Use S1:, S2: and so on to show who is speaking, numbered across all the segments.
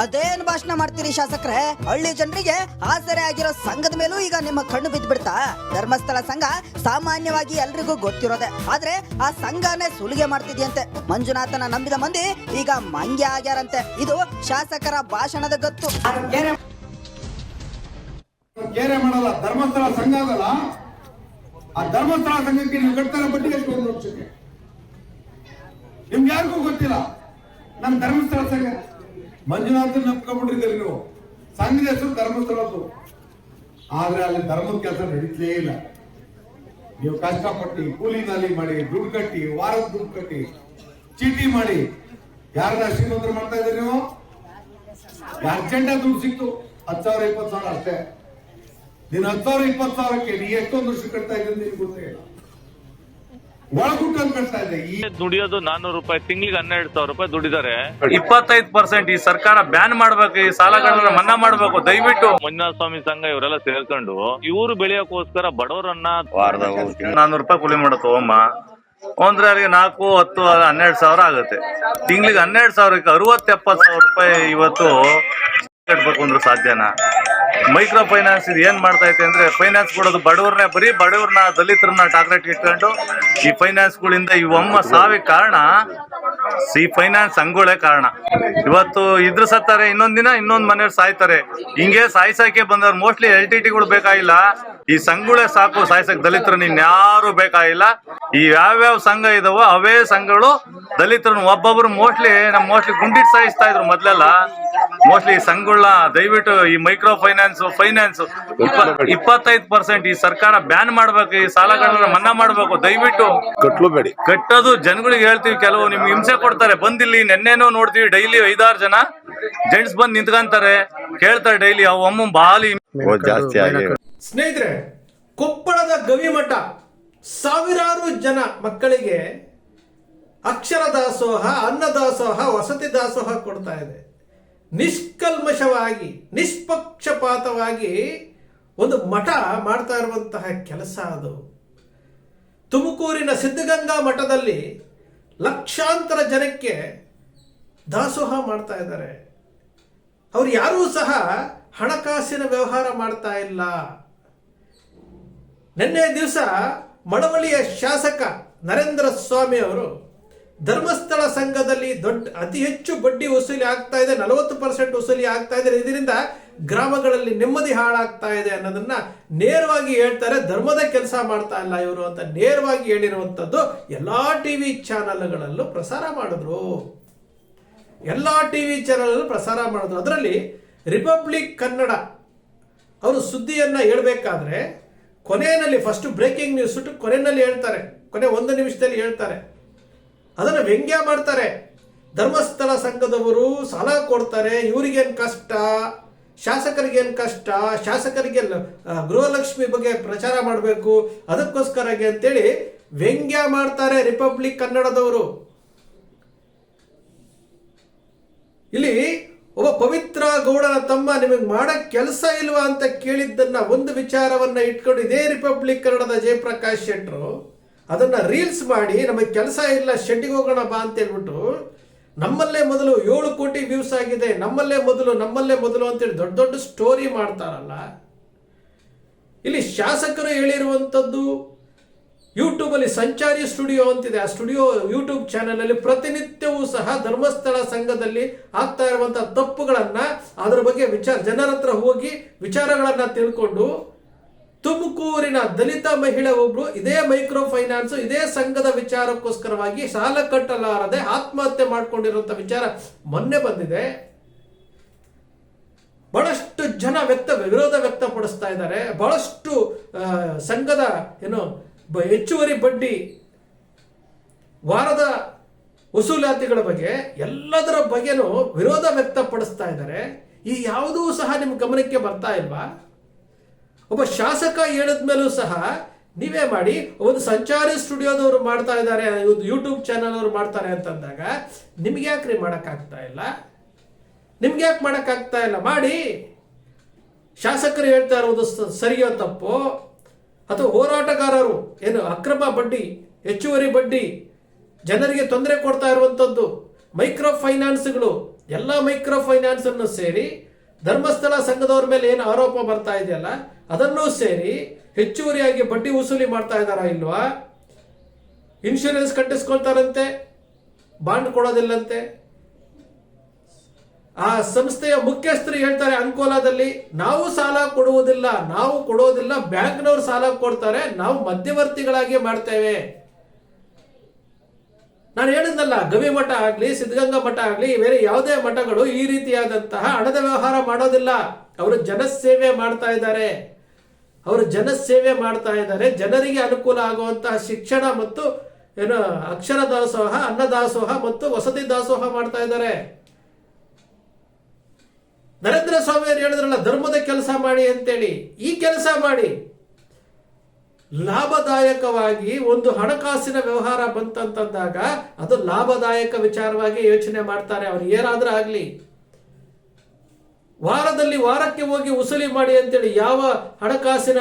S1: ಅದೇನ್ ಭಾಷಣ ಮಾಡ್ತೀರಿ ಶಾಸಕರೇ? ಹಳ್ಳಿ ಜನರಿಗೆ ಆಸರೆ ಆಗಿರೋ ಸಂಘದ ಮೇಲೂ ಈಗ ನಿಮ್ಮ ಕಣ್ಣು ಬಿದ್ದು ಬಿಡ್ತಾ ಧರ್ಮಸ್ಥಳ ಸಂಘ ಸಾಮಾನ್ಯವಾಗಿ ಎಲ್ರಿಗೂ ಗೊತ್ತಿರೋದೆ. ಆದ್ರೆ ಆ ಸಂಘನೇ ಸುಲಿಗೆ ಮಾಡ್ತಿದ್ಯಂತೆ. ಮಂಜುನಾಥನ ನಂಬಿದ ಮಂದಿ ಈಗ ಮಂಗ್ಯ ಆಗ್ಯಾರಂತೆ. ಇದು ಶಾಸಕರ ಭಾಷಣದ ಗತ್ತು.
S2: ಮಾಡಲ್ಲ ಧರ್ಮಸ್ಥಳ ಸಂಘ ಅದಲ್ಲ? ಆ ಧರ್ಮಸ್ಥಳ ಸಂಘಕ್ಕೆ ನೀವು ಕಟ್ತಾರ ಬಡ್ಡಿ ಎಷ್ಟು ಒಂದು ವರ್ಷಕ್ಕೆ ನಿಮ್ಗೆ ಯಾರಿಗೂ ಗೊತ್ತಿಲ್ಲ. ನಮ್ಮ ಧರ್ಮಸ್ಥಳ ಸಂಘ. ಮಂಜುನಾಥ್ ನಂಬ್ಕೊಂಡ್ಬಿಟ್ಟಿದ್ದೀರಿ ನೀವು. ಸಂಘದ ಹೆಸರು ಧರ್ಮಸ್ಥಳದ್ದು. ಆದ್ರೆ ಅಲ್ಲಿ ಧರ್ಮದ ಕೆಲಸ ನಡೀತಲೇ ಇಲ್ಲ. ನೀವು ಕಷ್ಟಪಟ್ಟು ಕೂಲಿ ನಾಲಿ ಮಾಡಿ, ದುಡ್ಡು ಕಟ್ಟಿ, ವಾರದ ದುಡ್ಡು ಕಟ್ಟಿ, ಚೀಟಿ ಮಾಡಿ ಯಾರನ್ನ ಶ್ರೀಮಂತರು ಮಾಡ್ತಾ ಇದ್ದೀರಿ ನೀವು? ಅರ್ಜೆಂಟ್ ದುಡ್ಡು ಸಿಕ್ತು. ಹತ್ತು ಸಾವಿರ, ಇಪ್ಪತ್ತು ಸಾವಿರ ಅಷ್ಟೇ. ನೀನು ಹತ್ತು ಸಾವಿರ, ಇಪ್ಪತ್ತು ಸಾವಿರಕ್ಕೆ ನೀ ಎಷ್ಟೊಂದು ದುಡ್ಡು ಕಟ್ತಾ ಇದ್ದೀನಿ ಗೊತ್ತೇ ಇಲ್ಲ ಒಳಗುಟ್ಟು ಅಂತ ಕಟ್ತಾ ಇದ್ದೆ ಈ
S3: ದುಡಿಯೋದು ನಾನ್ನೂರು ರೂಪಾಯಿ ತಿಂಗಳಿಗೆ ಹನ್ನೆರಡು ಸಾವಿರ ರೂಪಾಯಿ ದುಡಿದಾರೆ
S4: ಇಪ್ಪತ್ತೈದು ಪರ್ಸೆಂಟ್ ಈ ಸರ್ಕಾರ ಬ್ಯಾನ್ ಮಾಡ್ಬೇಕು ಈ ಸಾಲಗಳನ್ನ ಮನ್ನಾ ಮಾಡ್ಬೇಕು ದಯವಿಟ್ಟು.
S3: ಮಂಜುನಾಥ ಸ್ವಾಮಿ ಸಂಘ ಇವರೆಲ್ಲ ಸೇರ್ಕೊಂಡು ಇವರು ಬೆಳೆಯೋಕೋಸ್ಕರ ಬಡವರನ್ನ
S4: ನಾನ್ನೂರು ರೂಪಾಯಿ ಕೂಲಿ ಮಾಡೋ ಅಮ್ಮ ಅಂದ್ರೆ ಅಲ್ಲಿಗೆ ನಾಲ್ಕು ಹತ್ತು ಹನ್ನೆರಡು ಸಾವಿರ ಆಗುತ್ತೆ. ತಿಂಗಳಿಗೆ ಹನ್ನೆರಡು ಸಾವಿರಕ್ಕೆ ಅರವತ್ತೆಪ್ಪತ್ತು ಸಾವಿರ ರೂಪಾಯಿ ಇವತ್ತು ಕಟ್ಬೇಕು ಅಂದ್ರೆ ಸಾಧ್ಯನಾ? ಮೈಕ್ರೋ ಫೈನಾನ್ಸ್ ಇದು ಏನ್ ಮಾಡ್ತಾ ಐತೆ ಅಂದ್ರೆ ಫೈನಾನ್ಸ್ ಕೊಡೋದು ಬಡವ್ರನ್ನೇ ಬರೀ ಬಡವ್ರನ್ನ ದಲಿತರನ್ನ ಟಾರ್ಗೆಟ್ ಇಟ್ಕೊಂಡು ಈ ಫೈನಾನ್ಸ್ಗಳಿಂದ ಈ ಒಮ್ಮ ಸಾವಿಗೆ ಕಾರಣ ಈ ಫೈನಾನ್ಸ್ ಸಂಘಗಳೇ ಕಾರಣ. ಇವತ್ತು ಇದ್ರ ಸತ್ತಾರೆ, ಇನ್ನೊಂದ್ ದಿನ ಇನ್ನೊಂದ್ ಮನೆಯವ್ರು ಸಾಯ್ತಾರೆ. ಹಿಂಗೆ ಸಾಯ್ಸಕ್ಕೆ ಬಂದವ್ರು. ಮೋಸ್ಟ್ಲಿ ಎಲ್ ಟಿ ಟಿಗಳು ಬೇಕಾಗಿಲ್ಲ. ಈ ಸಂಘಗಳೇ ಸಾಕು ಸಾಯಿಸಕ್ ದಲಿತರು ನಿನ್ ಯಾರು ಬೇಕಾಗಿಲ್ಲ. ಈ ಯಾವ್ಯಾವ ಸಂಘ ಇದಾವೋ ಅವೇ ಸಂಘಗಳು ದಲಿತರನ್ನ ಒಬ್ಬೊಬ್ರು ಮೋಸ್ಟ್ಲಿ ನಮ್ ಮೋಸ್ಟ್ಲಿ ಗುಂಡಿಟ್ ಸಾಯಿಸ್ತಾ ಇದ್ರು ಮೊದ್ಲೆಲ್ಲ. ಮೋಸ್ಟ್ಲಿ ಈ ಸಂಘಗಳನ್ನ ದಯವಿಟ್ಟು ಈ ಮೈಕ್ರೋ ಫೈನಾನ್ಸ್ ಫೈನಾನ್ಸ್ ಇಪ್ಪತ್ತೈದು ಪರ್ಸೆಂಟ್ ಈ ಸರ್ಕಾರ ಬ್ಯಾನ್ ಮಾಡ್ಬೇಕು ಈ ಸಾಲಗಳನ್ನ ಮನ್ನಾ ಮಾಡ್ಬೇಕು ದಯವಿಟ್ಟು
S5: ಕಟ್ಲೂಬೇಡಿ
S4: ಕಟ್ಟೋದು ಜನಗಳಿಗೆ ಹೇಳ್ತೀವಿ ಕೆಲವು ನಿಮ್ಗೆ ಹಿಂಸೆ ಕೊಡ್ತಾರೆ. ಬಂದಿಲ್ಲಿ ನೆನ್ನೆನೋ ನೋಡ್ತೀವಿ ಡೈಲಿ ಐದಾರು ಜನ ಜೆಂಟ್ಸ್ ಬಂದ್ ನಿಂತ್ಕೊಂತಾರೆ ಕೇಳ್ತಾರೆ ಡೈಲಿ ಅವ್ ಅಮ್ಮ ಬಾಲಿ
S5: ಜಾಸ್ತಿ
S6: ಸ್ನೇಹಿತರೆ, ಕೊಪ್ಪಳದ ಗವಿಮಠ ಸಾವಿರಾರು ಜನ ಮಕ್ಕಳಿಗೆ ಅಕ್ಷರ ದಾಸೋಹ, ಅನ್ನ ದಾಸೋಹ, ವಸತಿ ದಾಸೋಹ ಕೊಡ್ತಾ ಇದೆ. ನಿಷ್ಕಲ್ಮಶವಾಗಿ, ನಿಷ್ಪಕ್ಷಪಾತವಾಗಿ ಒಂದು ಮಠ ಮಾಡ್ತಾ ಇರುವಂತಹ ಕೆಲಸ ಅದು. ತುಮಕೂರಿನ ಸಿದ್ಧಗಂಗಾ ಮಠದಲ್ಲಿ ಲಕ್ಷಾಂತರ ಜನಕ್ಕೆ ದಾಸೋಹ ಮಾಡ್ತಾ ಇದ್ದಾರೆ. ಅವ್ರು ಯಾರೂ ಸಹ ಹಣಕಾಸಿನ ವ್ಯವಹಾರ ಮಾಡ್ತಾ ಇಲ್ಲ. ನಿನ್ನೆ ದಿವಸ ಮಳವಳ್ಳಿಯ ಶಾಸಕ ನರೇಂದ್ರ ಸ್ವಾಮಿ ಅವರು ಧರ್ಮಸ್ಥಳ ಸಂಘದಲ್ಲಿ ದೊಡ್ಡ, ಅತಿ ಹೆಚ್ಚು ಬಡ್ಡಿ ವಸೂಲಿ ಆಗ್ತಾ ಇದೆ, ನಲವತ್ತು ಪರ್ಸೆಂಟ್ ವಸೂಲಿ ಆಗ್ತಾ ಇದೆ, ಇದರಿಂದ ಗ್ರಾಮಗಳಲ್ಲಿ ನೆಮ್ಮದಿ ಹಾಳಾಗ್ತಾ ಇದೆ ಅನ್ನೋದನ್ನ ನೇರವಾಗಿ ಹೇಳ್ತಾರೆ, ಧರ್ಮದ ಕೆಲಸ ಮಾಡ್ತಾ ಇಲ್ಲ ಇವರು ಅಂತ ನೇರವಾಗಿ ಹೇಳಿರುವಂಥದ್ದು ಎಲ್ಲಾ ಟಿವಿ ಚಾನೆಲ್ಗಳಲ್ಲೂ ಪ್ರಸಾರ ಮಾಡಿದ್ರು. ಎಲ್ಲ ಟಿವಿ ಚಾನೆಲ್ ಪ್ರಸಾರ ಮಾಡಿದ್ರು. ಅದರಲ್ಲಿ ರಿಪಬ್ಲಿಕ್ ಕನ್ನಡ ಅವರು ಸುದ್ದಿಯನ್ನ ಹೇಳ್ಬೇಕಾದ್ರೆ ಕೊನೆಯಲ್ಲಿ ಫಸ್ಟ್ ಬ್ರೇಕಿಂಗ್ ನ್ಯೂಸ್ ಸುಟ್ಟು ಕೊನೆಯಲ್ಲಿ ಹೇಳ್ತಾರೆ. ಕೊನೆ ಒಂದು ನಿಮಿಷದಲ್ಲಿ ಹೇಳ್ತಾರೆ. ಅದನ್ನು ವ್ಯಂಗ್ಯ ಮಾಡ್ತಾರೆ. ಧರ್ಮಸ್ಥಳ ಸಂಘದವರು ಸಾಲ ಕೊಡ್ತಾರೆ. ಇವರಿಗೇನು ಕಷ್ಟ? ಶಾಸಕರಿಗೇನು ಕಷ್ಟ? ಶಾಸಕರಿಗೆ ಗೃಹಲಕ್ಷ್ಮಿ ಬಗ್ಗೆ ಪ್ರಚಾರ ಮಾಡಬೇಕು. ಅದಕ್ಕೋಸ್ಕರಗೆ ಅಂತೇಳಿ ವ್ಯಂಗ್ಯ ಮಾಡ್ತಾರೆ ರಿಪಬ್ಲಿಕ್ ಕನ್ನಡದವರು. ಇಲ್ಲಿ ಒಬ್ಬ ಪವಿತ್ರ ಗೌಡನ ತಮ್ಮ ನಿಮಗೆ ಮಾಡಕ್ ಕೆಲಸ ಇಲ್ವಾ ಅಂತ ಕೇಳಿದ್ದನ್ನ ಒಂದು ವಿಚಾರವನ್ನ ಇಟ್ಕೊಂಡು ಇದೇ ರಿಪಬ್ಲಿಕ್ ಕನ್ನಡದ ಜಯಪ್ರಕಾಶ್ ಶೆಟ್ರು ಅದನ್ನ ರೀಲ್ಸ್ ಮಾಡಿ, ನಮಗೆ ಕೆಲಸ ಇಲ್ಲ ಶೆಟ್ಟಿಗೆ ಹೋಗೋಣ ಬಾ ಅಂತ ಹೇಳ್ಬಿಟ್ಟು ನಮ್ಮಲ್ಲೇ ಮೊದಲು ಏಳು ಕೋಟಿ ವ್ಯೂಸ್ ಆಗಿದೆ, ನಮ್ಮಲ್ಲೇ ಮೊದಲು ನಮ್ಮಲ್ಲೇ ಮೊದಲು ಅಂತೇಳಿ ದೊಡ್ಡ ದೊಡ್ಡ ಸ್ಟೋರಿ ಮಾಡ್ತಾರಲ್ಲ. ಇಲ್ಲಿ ಶಾಸಕರು ಹೇಳಿರುವಂಥದ್ದು ಯೂಟ್ಯೂಬ್ ಅಲ್ಲಿ ಸಂಚಾರಿ ಸ್ಟುಡಿಯೋ ಅಂತಿದೆ. ಆ ಸ್ಟುಡಿಯೋ ಯೂಟ್ಯೂಬ್ ಚಾನೆಲ್ ಅಲ್ಲಿ ಪ್ರತಿನಿತ್ಯವೂ ಸಹ ಧರ್ಮಸ್ಥಳ ಸಂಘದಲ್ಲಿ ಆಗ್ತಾ ಇರುವಂತಹ ತಪ್ಪುಗಳನ್ನ ಅದರ ಬಗ್ಗೆ ವಿಚಾರ ಜನರ ಹತ್ರ ಹೋಗಿ ವಿಚಾರಗಳನ್ನ ತಿಳ್ಕೊಂಡು ತುಮಕೂರಿನ ದಲಿತ ಮಹಿಳೆ ಒಬ್ರು ಇದೇ ಮೈಕ್ರೋ ಫೈನಾನ್ಸ್ ಇದೇ ಸಂಘದ ವಿಚಾರಕ್ಕೋಸ್ಕರವಾಗಿ ಸಾಲ ಕಟ್ಟಲಾರದೆ ಆತ್ಮಹತ್ಯೆ ಮಾಡ್ಕೊಂಡಿರುವಂತ ವಿಚಾರ ಮೊನ್ನೆ ಬಂದಿದೆ. ಬಹಳಷ್ಟು ಜನ ವ್ಯಕ್ತ ವಿರೋಧ ವ್ಯಕ್ತಪಡಿಸ್ತಾ ಇದ್ದಾರೆ. ಬಹಳಷ್ಟು ಸಂಘದ, ಏನು ಹೆಚ್ಚುವರಿ ಬಡ್ಡಿ ವಾರದ ವಸೂಲಾತಿಗಳ ಬಗ್ಗೆ ಎಲ್ಲದರ ಬಗ್ಗೆನೂ ವಿರೋಧ ವ್ಯಕ್ತಪಡಿಸ್ತಾ ಇದ್ದಾರೆ. ಈ ಯಾವುದೂ ಸಹ ನಿಮ್ಮ ಗಮನಕ್ಕೆ ಬರ್ತಾ ಇಲ್ವಾ? ಒಬ್ಬ ಶಾಸಕ ಹೇಳಿದ್ಮೇಲೂ ಸಹ ನೀವೇ ಮಾಡಿ, ಒಂದು ಸಂಚಾರಿ ಸ್ಟುಡಿಯೋದವರು ಮಾಡ್ತಾ ಇದ್ದಾರೆ, ಒಂದು ಯೂಟ್ಯೂಬ್ ಚಾನಲ್ ಅವರು ಮಾಡ್ತಾರೆ ಅಂತಂದಾಗ ನಿಮ್ಗೆ ಯಾಕ್ರಿ ಮಾಡೋಕ್ಕಾಗ್ತಾ ಇಲ್ಲ? ನಿಮ್ಗೆ ಯಾಕೆ ಮಾಡೋಕ್ಕಾಗ್ತಾ ಇಲ್ಲ? ಮಾಡಿ. ಶಾಸಕರು ಹೇಳ್ತಾ ಇರೋದು ಸರಿಯೋ ತಪ್ಪು? ಅಥವಾ ಹೋರಾಟಗಾರರು, ಏನು ಅಕ್ರಮ ಬಡ್ಡಿ, ಹೆಚ್ಚುವರಿ ಬಡ್ಡಿ, ಜನರಿಗೆ ತೊಂದರೆ ಕೊಡ್ತಾ ಇರುವಂಥದ್ದು ಮೈಕ್ರೋ ಫೈನಾನ್ಸ್ಗಳು ಎಲ್ಲ ಮೈಕ್ರೋ ಫೈನಾನ್ಸ್ ಅನ್ನು ಸೇರಿ ಧರ್ಮಸ್ಥಳ ಸಂಘದವ್ರ ಮೇಲೆ ಏನು ಆರೋಪ ಬರ್ತಾ ಇದೆಯಲ್ಲ, ಅದನ್ನೂ ಸೇರಿ ಹೆಚ್ಚುವರಿಯಾಗಿ ಬಡ್ಡಿ ವಸೂಲಿ ಮಾಡ್ತಾ ಇದ್ದಾರಾ ಇಲ್ವಾ? ಇನ್ಶೂರೆನ್ಸ್ ಕಟ್ಟಿಸ್ಕೊಳ್ತಾರಂತೆ, ಬಾಂಡ್ ಕೊಡೋದಿಲ್ಲಂತೆ. ಆ ಸಂಸ್ಥೆಯ ಮುಖ್ಯಸ್ಥರು ಹೇಳ್ತಾರೆ ಅಂಕೋಲಾದಲ್ಲಿ, ನಾವು ಸಾಲ ಕೊಡುವುದಿಲ್ಲ, ನಾವು ಕೊಡೋದಿಲ್ಲ, ಬ್ಯಾಂಕ್ನವರು ಸಾಲ ಕೊಡ್ತಾರೆ, ನಾವು ಮಧ್ಯವರ್ತಿಗಳಾಗಿ ಮಾಡ್ತೇವೆ. ನಾನು ಹೇಳಿದ್ನಲ್ಲ, ಗವಿ ಮಠ ಆಗ್ಲಿ, ಸಿದ್ಧಗಂಗಾ ಮಠ ಆಗ್ಲಿ, ಬೇರೆ ಯಾವುದೇ ಮಠಗಳು ಈ ರೀತಿಯಾದಂತಹ ಹಣದ ವ್ಯವಹಾರ ಮಾಡೋದಿಲ್ಲ. ಅವರು ಜನಸೇವೆ ಮಾಡ್ತಾ ಇದ್ದಾರೆ. ಅವರು ಜನಸೇವೆ ಮಾಡ್ತಾ ಇದ್ದಾರೆ. ಜನರಿಗೆ ಅನುಕೂಲ ಆಗುವಂತಹ ಶಿಕ್ಷಣ ಮತ್ತು ಏನು ಅಕ್ಷರ ದಾಸೋಹ, ಅನ್ನ ದಾಸೋಹ ಮತ್ತು ವಸತಿ ದಾಸೋಹ ಮಾಡ್ತಾ ಇದ್ದಾರೆ. ನರೇಂದ್ರ ಸ್ವಾಮಿ ಅವರು ಹೇಳಿದ್ರಲ್ಲ, ಧರ್ಮದ ಕೆಲಸ ಮಾಡಿ ಅಂತೇಳಿ. ಈ ಕೆಲಸ ಮಾಡಿ. ಲಾಭದಾಯಕವಾಗಿ ಒಂದು ಹಣಕಾಸಿನ ವ್ಯವಹಾರ ಬಂತಂತಂದಾಗ, ಅದು ಲಾಭದಾಯಕ ವಿಚಾರವಾಗಿ ಯೋಚನೆ ಮಾಡ್ತಾರೆ. ಅವ್ರು ಏನಾದ್ರೂ ಆಗಲಿ. ವಾರದಲ್ಲಿ ವಾರಕ್ಕೆ ಹೋಗಿ ಉಸುಲಿ ಮಾಡಿ ಅಂತೇಳಿ ಯಾವ ಹಣಕಾಸಿನ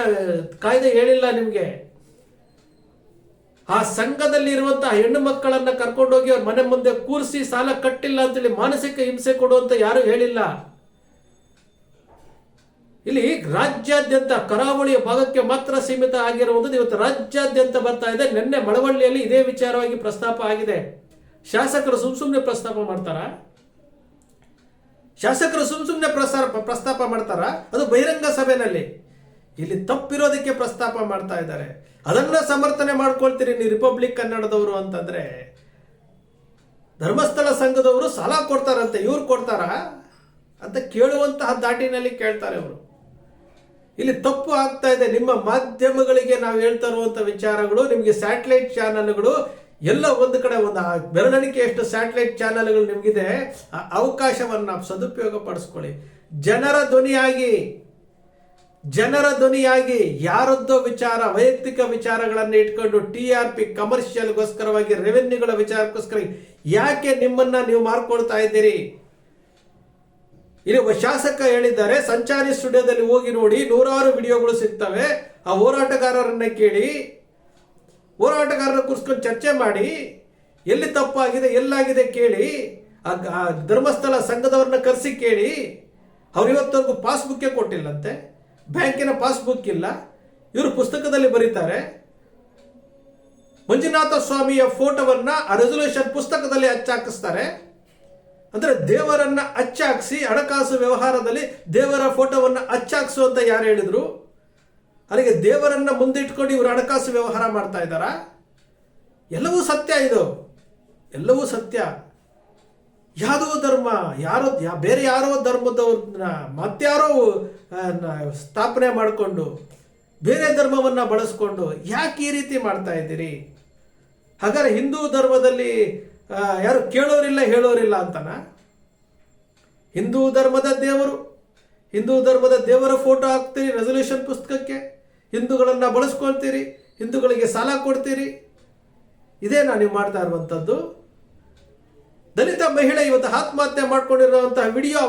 S6: ಕಾಯ್ದೆ ಹೇಳಿಲ್ಲ ನಿಮಗೆ. ಆ ಸಂಘದಲ್ಲಿ ಇರುವಂತಹ ಹೆಣ್ಣು ಮಕ್ಕಳನ್ನ ಕರ್ಕೊಂಡೋಗಿ ಅವ್ರ ಮನೆ ಮುಂದೆ ಕೂರಿಸಿ ಸಾಲ ಕಟ್ಟಿಲ್ಲ ಅಂತೇಳಿ ಮಾನಸಿಕ ಹಿಂಸೆ ಕೊಡುವಂತ ಯಾರು ಹೇಳಿಲ್ಲ. ಇಲ್ಲಿ ರಾಜ್ಯಾದ್ಯಂತ ಕರಾವಳಿಯ ಭಾಗಕ್ಕೆ ಮಾತ್ರ ಸೀಮಿತ ಆಗಿರುವುದು ಇವತ್ತು ರಾಜ್ಯಾದ್ಯಂತ ಬರ್ತಾ ಇದೆ. ನಿನ್ನೆ ಮಳವಳ್ಳಿಯಲ್ಲಿ ಇದೇ ವಿಚಾರವಾಗಿ ಪ್ರಸ್ತಾಪ ಆಗಿದೆ. ಶಾಸಕರು ಸುಮ್ ಸುಮ್ಮನೆ ಪ್ರಸ್ತಾಪ ಮಾಡ್ತಾರ? ಶಾಸಕರು ಸುಮ್ ಸುಮ್ಮನೆ ಪ್ರಸ್ತಾಪ ಪ್ರಸ್ತಾಪ ಮಾಡ್ತಾರ? ಅದು ಬಹಿರಂಗ ಸಭೆಯಲ್ಲಿ ಇಲ್ಲಿ ತಪ್ಪಿರೋದಕ್ಕೆ ಪ್ರಸ್ತಾಪ ಮಾಡ್ತಾ ಇದ್ದಾರೆ. ಅದನ್ನ ಸಮರ್ಥನೆ ಮಾಡ್ಕೊಳ್ತೀರಿ ನೀವು ರಿಪಬ್ಲಿಕ್ ಕನ್ನಡದವರು ಅಂತಂದ್ರೆ. ಧರ್ಮಸ್ಥಳ ಸಂಘದವರು ಸಾಲ ಕೊಡ್ತಾರಂತೆ. ಇವ್ರು ಕೊಡ್ತಾರಾ? ಅಂತ ಕೇಳುವಂತಹ ದಾಟಿನಲ್ಲಿ ಕೇಳ್ತಾರೆ ಅವರು ಇಲ್ಲಿ ತಪ್ಪು ಆಗ್ತಾ ಇದೆ. ನಿಮ್ಮ ಮಾಧ್ಯಮಗಳಿಗೆ ನಾವು ಹೇಳ್ತಾ ಇರುವಂತ ವಿಚಾರಗಳು, ನಿಮಗೆ ಸ್ಯಾಟಲೈಟ್ ಚಾನೆಲ್ಗಳು, ಎಲ್ಲ ಒಂದು ಕಡೆ ಒಂದು ಬೆರಳಿಕೆಯಷ್ಟು ಸ್ಯಾಟಲೈಟ್ ಚಾನೆಲ್ಗಳು ನಿಮಗಿದೆ, ಆ ಅವಕಾಶವನ್ನ ಸದುಪಯೋಗ ಪಡಿಸ್ಕೊಳ್ಳಿ. ಜನರ ಧ್ವನಿಯಾಗಿ ಜನರ ಧ್ವನಿಯಾಗಿ ಯಾರದ್ದೋ ವಿಚಾರ, ವೈಯಕ್ತಿಕ ವಿಚಾರಗಳನ್ನು ಇಟ್ಕೊಂಡು ಟಿ ಆರ್ ಪಿ ಕಮರ್ಷಿಯಲ್ಗೋಸ್ಕರವಾಗಿ ರೆವೆನ್ಯೂಗಳ ವಿಚಾರಕ್ಕೋಸ್ಕರ ಯಾಕೆ ನಿಮ್ಮನ್ನ ನೀವು ಮಾರ್ಕೊಳ್ತಾ ಇದ್ದೀರಿ? ಇಲ್ಲಿ ಶಾಸಕ ಹೇಳಿದ್ದಾರೆ, ಸಂಚಾರಿ ಸ್ಟುಡಿಯೋದಲ್ಲಿ ಹೋಗಿ ನೋಡಿ ನೂರಾರು ವಿಡಿಯೋಗಳು ಸಿಗ್ತವೆ. ಆ ಹೋರಾಟಗಾರರನ್ನ ಕೇಳಿ ಹೋರಾಟಗಾರರ ಕುರಿಸ್ಕೊಂಡು ಚರ್ಚೆ ಮಾಡಿ, ಎಲ್ಲಿ ತಪ್ಪಾಗಿದೆ, ಎಲ್ಲಾಗಿದೆ ಕೇಳಿ, ಆ ಧರ್ಮಸ್ಥಳ ಸಂಘದವ್ರನ್ನ ಕರೆಸಿ ಕೇಳಿ, ಅವ್ರು ಇವತ್ತವರೆಗೂ ಪಾಸ್ಬುಕ್ಕೇ ಕೊಟ್ಟಿಲ್ಲಂತೆ, ಬ್ಯಾಂಕಿನ ಪಾಸ್ಬುಕ್ ಇಲ್ಲ, ಇವರು ಪುಸ್ತಕದಲ್ಲಿ ಬರೀತಾರೆ. ಮಂಜುನಾಥ ಸ್ವಾಮಿಯ ಫೋಟೋವನ್ನ ಆ ರೆಸೊಲ್ಯೂಷನ್ ಪುಸ್ತಕದಲ್ಲಿ ಹಚ್ಚಾಕಿಸ್ತಾರೆ ಅಂದ್ರೆ ದೇವರನ್ನ ಅಚ್ಚಾಕ್ಸಿ ಹಣಕಾಸು ವ್ಯವಹಾರದಲ್ಲಿ ದೇವರ ಫೋಟೋವನ್ನು ಅಚ್ಚಾಕ್ಸು ಅಂತ ಯಾರು ಹೇಳಿದ್ರು? ಅಲ್ಲಿಗೆ ದೇವರನ್ನ ಮುಂದಿಟ್ಕೊಂಡು ಇವರು ಹಣಕಾಸು ವ್ಯವಹಾರ ಮಾಡ್ತಾ ಎಲ್ಲವೂ ಸತ್ಯ ಇದು. ಎಲ್ಲವೂ ಸತ್ಯ. ಯಾವುದೋ ಧರ್ಮ, ಯಾರೋ ಬೇರೆ ಯಾರೋ ಧರ್ಮದವ್ರನ್ನ ಮತ್ತಾರೋ ಸ್ಥಾಪನೆ ಮಾಡಿಕೊಂಡು, ಬೇರೆ ಧರ್ಮವನ್ನ ಬಳಸ್ಕೊಂಡು ಯಾಕೆ ಈ ರೀತಿ ಮಾಡ್ತಾ ಇದ್ದೀರಿ? ಹಾಗಾದ್ರೆ ಹಿಂದೂ ಧರ್ಮದಲ್ಲಿ ಯಾರು ಕೇಳೋರಿಲ್ಲ, ಹೇಳೋರಿಲ್ಲ ಅಂತನ? ಹಿಂದೂ ಧರ್ಮದ ದೇವರು, ಹಿಂದೂ ಧರ್ಮದ ದೇವರ ಫೋಟೋ ಹಾಕ್ತೀರಿ ರೆಸೊಲ್ಯೂಷನ್ ಪುಸ್ತಕಕ್ಕೆ? ಹಿಂದೂಗಳನ್ನ ಬಳಸ್ಕೊಳ್ತೀರಿ, ಹಿಂದೂಗಳಿಗೆ ಸಾಲ ಕೊಡ್ತೀರಿ? ಇದೇನಾ ನೀವು ಮಾಡ್ತಾ ಇರುವಂಥದ್ದು ದಲಿತ ಮಹಿಳೆ ಇವತ್ತು ಆತ್ಮಹತ್ಯೆ ಮಾಡ್ಕೊಂಡಿರುವಂತಹ ವಿಡಿಯೋ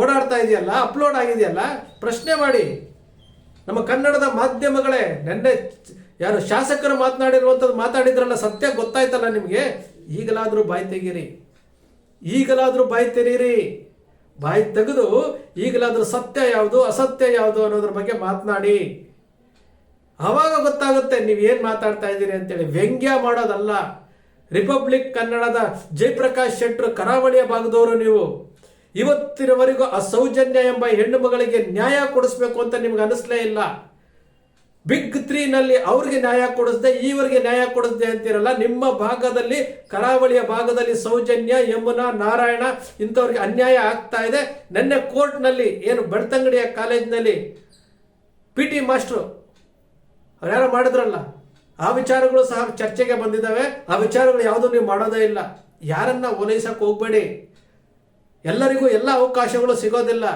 S6: ಓಡಾಡ್ತಾ ಇದೆಯಲ್ಲ ಅಪ್ಲೋಡ್ ಆಗಿದೆಯಲ್ಲ, ಪ್ರಶ್ನೆ ಮಾಡಿ. ನಮ್ಮ ಕನ್ನಡದ ಮಾಧ್ಯಮಗಳೇ, ನೆನ್ನೆ ಯಾರು ಶಾಸಕರು ಮಾತನಾಡಿರುವಂಥದ್ದು ಮಾತಾಡಿದ್ರಲ್ಲ, ಸತ್ಯ ಗೊತ್ತಾಯ್ತಲ್ಲ ನಿಮಗೆ? ಈಗಲಾದರೂ ಬಾಯಿ ತೆಗೀರಿ. ಈಗಲಾದರೂ ಬಾಯಿ ತೆರೀರಿ ಬಾಯಿ ತೆಗೆದು ಈಗಲಾದರೂ ಸತ್ಯ ಯಾವುದು, ಅಸತ್ಯ ಯಾವುದು ಅನ್ನೋದ್ರ ಬಗ್ಗೆ ಮಾತನಾಡಿ. ಅವಾಗ ಗೊತ್ತಾಗುತ್ತೆ ನೀವು ಏನು ಮಾತಾಡ್ತಾ ಇದ್ದೀರಿ ಅಂತೇಳಿ. ವ್ಯಂಗ್ಯ ಮಾಡೋದಲ್ಲ. ರಿಪಬ್ಲಿಕ್ ಕನ್ನಡದ ಜಯಪ್ರಕಾಶ್ ಶೆಟ್ಟರು ಕರಾವಳಿಯ ಭಾಗದವರು ನೀವು. ಇವತ್ತಿನವರೆಗೂ ಆ ಸೌಜನ್ಯ ಎಂಬ ಹೆಣ್ಣು ಮಗಳಿಗೆ ನ್ಯಾಯ ಕೊಡಿಸ್ಬೇಕು ಅಂತ ನಿಮ್ಗೆ ಅನಿಸ್ಲೇ ಇಲ್ಲ. ಬಿಗ್ ತ್ರೀನಲ್ಲಿ ಅವ್ರಿಗೆ ನ್ಯಾಯ ಕೊಡಿಸ್ದೆ, ಈವರಿಗೆ ನ್ಯಾಯ ಕೊಡಿಸ್ದೆ ಅಂತಿರಲ್ಲ, ನಿಮ್ಮ ಭಾಗದಲ್ಲಿ, ಕರಾವಳಿಯ ಭಾಗದಲ್ಲಿ ಸೌಜನ್ಯ, ಯಮುನಾ, ನಾರಾಯಣ ಇಂಥವ್ರಿಗೆ ಅನ್ಯಾಯ ಆಗ್ತಾ ಇದೆ. ನಿನ್ನೆ ಕೋರ್ಟ್ನಲ್ಲಿ ಏನು ಬೆಳ್ತಂಗಡಿಯ ಕಾಲೇಜಿನಲ್ಲಿ ಪಿ ಟಿ ಮಾಸ್ಟ್ರು ಯಾರೋ ಮಾಡಿದ್ರಲ್ಲ, ಆ ವಿಚಾರಗಳು ಸಹ ಚರ್ಚೆಗೆ ಬಂದಿದ್ದಾವೆ. ಆ ವಿಚಾರಗಳು ಯಾವುದೂ ನೀವು ಮಾಡೋದೇ ಇಲ್ಲ. ಯಾರನ್ನ ಓಲೈಸಕ್ಕೆ ಹೋಗ್ಬೇಡಿ. ಎಲ್ಲರಿಗೂ ಎಲ್ಲ ಅವಕಾಶಗಳು ಸಿಗೋದಿಲ್ಲ.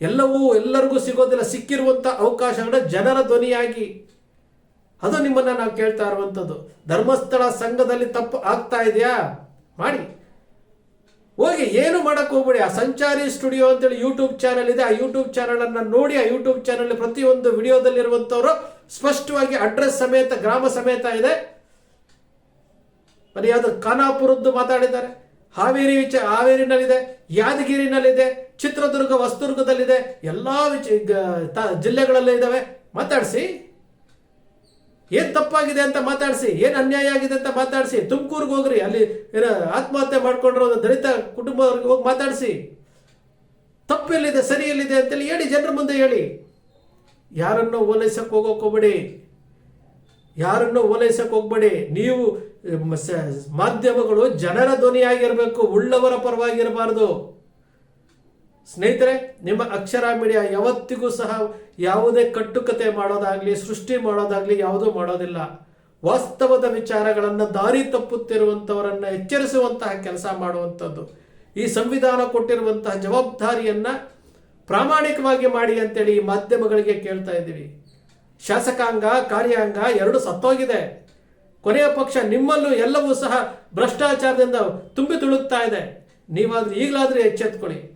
S6: ಎಲ್ಲವೂ ಎಲ್ಲರಿಗೂ ಸಿಗೋದಿಲ್ಲ ಸಿಕ್ಕಿರುವಂಥ ಅವಕಾಶಗಳ ಜನರ ಧ್ವನಿಯಾಗಿ. ಅದು ನಿಮ್ಮನ್ನ ನಾವು ಕೇಳ್ತಾ ಇರುವಂಥದ್ದು ಧರ್ಮಸ್ಥಳ ಸಂಘದಲ್ಲಿ ತಪ್ಪು ಆಗ್ತಾ ಇದೆಯಾ? ಮಾಡಿ. ಹೋಗಿ ಏನು ಮಾಡಕ್ ಹೋಗ್ಬೇಡಿ. ಆ ಸಂಚಾರಿ ಸ್ಟುಡಿಯೋ ಅಂತೇಳಿ ಯೂಟ್ಯೂಬ್ ಚಾನಲ್ ಇದೆ. ಆ ಯೂಟ್ಯೂಬ್ ಚಾನಲನ್ನು ನೋಡಿ, ಆ ಯೂಟ್ಯೂಬ್ ಚಾನಲ್ ಪ್ರತಿಯೊಂದು ವಿಡಿಯೋದಲ್ಲಿರುವಂಥವರು ಸ್ಪಷ್ಟವಾಗಿ ಅಡ್ರೆಸ್ ಸಮೇತ, ಗ್ರಾಮ ಸಮೇತ ಇದೆ. ಯಾವ್ದು ಖಾನಾಪುರದ್ದು ಮಾತಾಡಿದ್ದಾರೆ. ಹಾವೇರಿ ವಿಚ ಹಾವೇರಿನಲ್ಲಿದೆ, ಯಾದಗಿರಿನಲ್ಲಿದೆ. ಚಿತ್ರದುರ್ಗ ವಸ್ತುದುರ್ಗದಲ್ಲಿದೆ ಎಲ್ಲ ವಿಚ ಜಿಲ್ಲೆಗಳಲ್ಲೇ ಇದ್ದಾವೆ ಮಾತಾಡಿಸಿ. ಏನ್ ತಪ್ಪಾಗಿದೆ ಅಂತ ಮಾತಾಡಿಸಿ. ಏನ್ ಅನ್ಯಾಯ ಆಗಿದೆ ಅಂತ ಮಾತಾಡಿಸಿ. ತುಮಕೂರಿಗೆ ಹೋಗ್ರಿ. ಅಲ್ಲಿ, ಏನೋ, ಆತ್ಮಹತ್ಯೆ ಮಾಡ್ಕೊಂಡಿರೋ ದಲಿತ ಕುಟುಂಬವ್ರಿಗೆ ಹೋಗಿ ಮಾತಾಡಿಸಿ. ತಪ್ಪೆಲ್ಲಿದೆ ಸರಿ ಎಲ್ಲಿದೆ ಅಂತೇಳಿ ಹೇಳಿ, ಜನರ ಮುಂದೆ ಹೇಳಿ. ಯಾರನ್ನೋ ಓಲೈಸಕ್ಕೆ ಹೋಗೋಕೆ ಹೋಗ್ಬೇಡಿ. ಯಾರನ್ನೋ ಓಲೈಸಕ್ಕೆ ಹೋಗ್ಬೇಡಿ. ನೀವು ಮಾಧ್ಯಮಗಳು ಜನರ ಧ್ವನಿಯಾಗಿರಬೇಕು, ಉಳ್ಳವರ ಪರವಾಗಿರಬಾರ್ದು. ಸ್ನೇಹಿತರೆ, ನಿಮ್ಮ ಅಕ್ಷರ ಮೀಡಿಯಾ ಯಾವತ್ತಿಗೂ ಸಹ ಯಾವುದೇ ಕಟ್ಟುಕತೆ ಮಾಡೋದಾಗ್ಲಿ, ಸೃಷ್ಟಿ ಮಾಡೋದಾಗ್ಲಿ ಯಾವುದೂ ಮಾಡೋದಿಲ್ಲ. ವಾಸ್ತವದ ವಿಚಾರಗಳನ್ನು ದಾರಿ ತಪ್ಪುತ್ತಿರುವಂಥವರನ್ನು ಎಚ್ಚರಿಸುವಂತಹ ಕೆಲಸ ಮಾಡುವಂಥದ್ದು ಈ ಸಂವಿಧಾನ ಕೊಟ್ಟಿರುವಂತಹ ಜವಾಬ್ದಾರಿಯನ್ನ ಪ್ರಾಮಾಣಿಕವಾಗಿ ಮಾಡಿ ಅಂತೇಳಿ ಈ ಮಾಧ್ಯಮಗಳಿಗೆ ಕೇಳ್ತಾ ಇದ್ದೀವಿ. ಶಾಸಕಾಂಗ, ಕಾರ್ಯಾಂಗ ಎರಡು ಸತ್ತೋಗಿದೆ. ಕೊನೆಯ ಪಕ್ಷ ನಿಮ್ಮಲ್ಲೂ ಎಲ್ಲವೂ ಸಹ ಭ್ರಷ್ಟಾಚಾರದಿಂದ ತುಂಬಿ ತುಳುಕ್ತಾ ಇದೆ. ನೀವಾದ್ರೂ ಈಗಲಾದ್ರೂ ಎಚ್ಚೆತ್ಕೊಳ್ಳಿ.